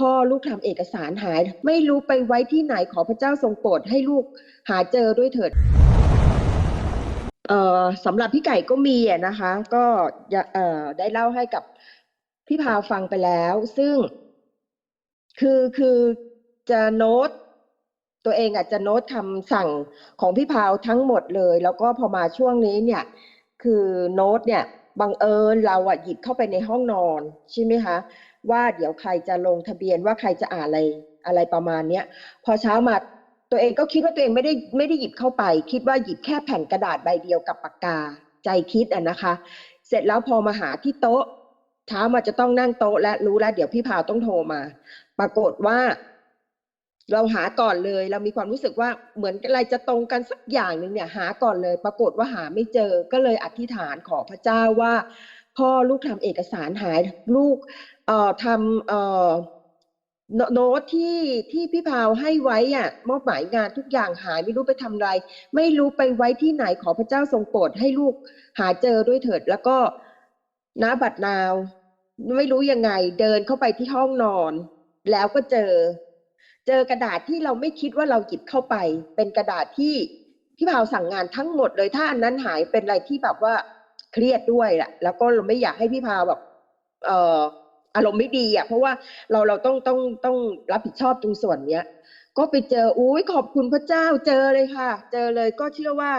พ่อลูกทำเอกสารหาย ไม่รู้ไปไว้ที่ไหนขอพระเจ้าทรงโปรดให้ลูกหาเจอด้วยเถิดเอ่อสำหรับพี่ไก่ก็มีนะคะ ก็เอ่อได้เล่าให้กับพี่พาวฟังไปแล้ว ซึ่ง คือคือจะโน้ต ตัวเองอาจจะโน้ตคำสั่งของพี่พาวทั้งหมดเลย แล้วก็พอมาช่วงนี้เนี่ย คือโน้ตเนี่ย บังเอิญเราอะหยิบเข้าไปในห้องนอนใช่ไหมคะ ว่าเดี๋ยวใครจะลงทะเบียนว่าใครจะอ่านอะไรอะไรประมาณเนี้ยพอเช้ามาตัวเองก็คิดว่าตัวเองไม่ได้ไม่ได้หยิบเข้าไป คิดว่าหยิบแค่แผ่นกระดาษใบเดียวกับปากกาใจคิดอะนะคะ เสร็จแล้วพอมาหาที่โต๊ะเช้ามาจะต้องนั่งโต๊ะและรู้แล้วเดี๋ยวพี่พาวต้องโทรมา ปรากฏว่า เราหาก่อนเลย เรามีความรู้สึกว่าเหมือนอะไรจะตรงกันสักอย่างหนึ่งเนี่ยหาก่อนเลย ปรากฏว่าหาไม่เจอก็เลยอธิษฐานขอพระเจ้าว่า พ่อลูกทำเอกสารหายลูกเอ่อทำเอ่อโน้ตที่ที่พี่พาวให้ไว้อะมอบหมายงานทุกอย่างหายไม่รู้ไปทำอะไร ไม่รู้ไปไว้ที่ไหนขอพระเจ้าทรงโปรดให้ลูกหาเจอด้วยเถิด แล้วก็น้าบัตรนาว ไม่รู้ยังไงเดินเข้าไปที่ห้องนอน แล้วก็เจอ เจอกระดาษที่เราไม่คิดว่าเราหยิบเข้าไป เป็นกระดาษที่พี่พาวสั่งงานทั้งหมดเลยถ้าอันนั้นหายเป็นอะไรที่แบบว่าเครียดด้วยแหละแล้วก็เราไม่อยากให้พี่พาวแบบเอ่ออารมณ์ไม่ดีอะเพราะว่าเราเราต้องต้องต้องรับผิดชอบตรงส่วนเนี้ย ก็ไปเจออุ้ยขอบคุณพระเจ้าเจอเลยค่ะ เจอเลยก็เชื่อว่า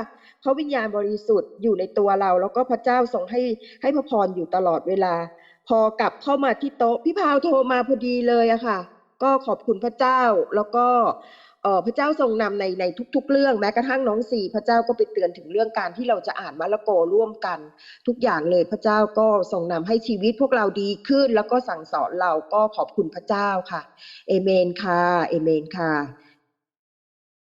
พระวิญญาณบริสุทธิ์อยู่ในตัวเรา แล้วก็พระเจ้าทรงให้ให้พระพรอยู่ตลอดเวลา พอกลับเข้ามาที่โต๊ะพี่พาวโทรมาพอดีเลยอะค่ะ ก็ขอบคุณพระเจ้าแล้วก็เออพระเจ้าทรงนำในในทุก ๆ เรื่องแม้กระทั่งน้องสี่พระเจ้าก็ไปเตือนถึงเรื่องการที่เราจะอ่านมาระโกร่วมกัน ทุกอย่างเลยพระเจ้าก็ทรงนำให้ชีวิตพวกเราดีขึ้น แล้วก็สั่งสอนเราก็ขอบคุณพระเจ้าค่ะเอเมนค่ะเอเมนค่ะ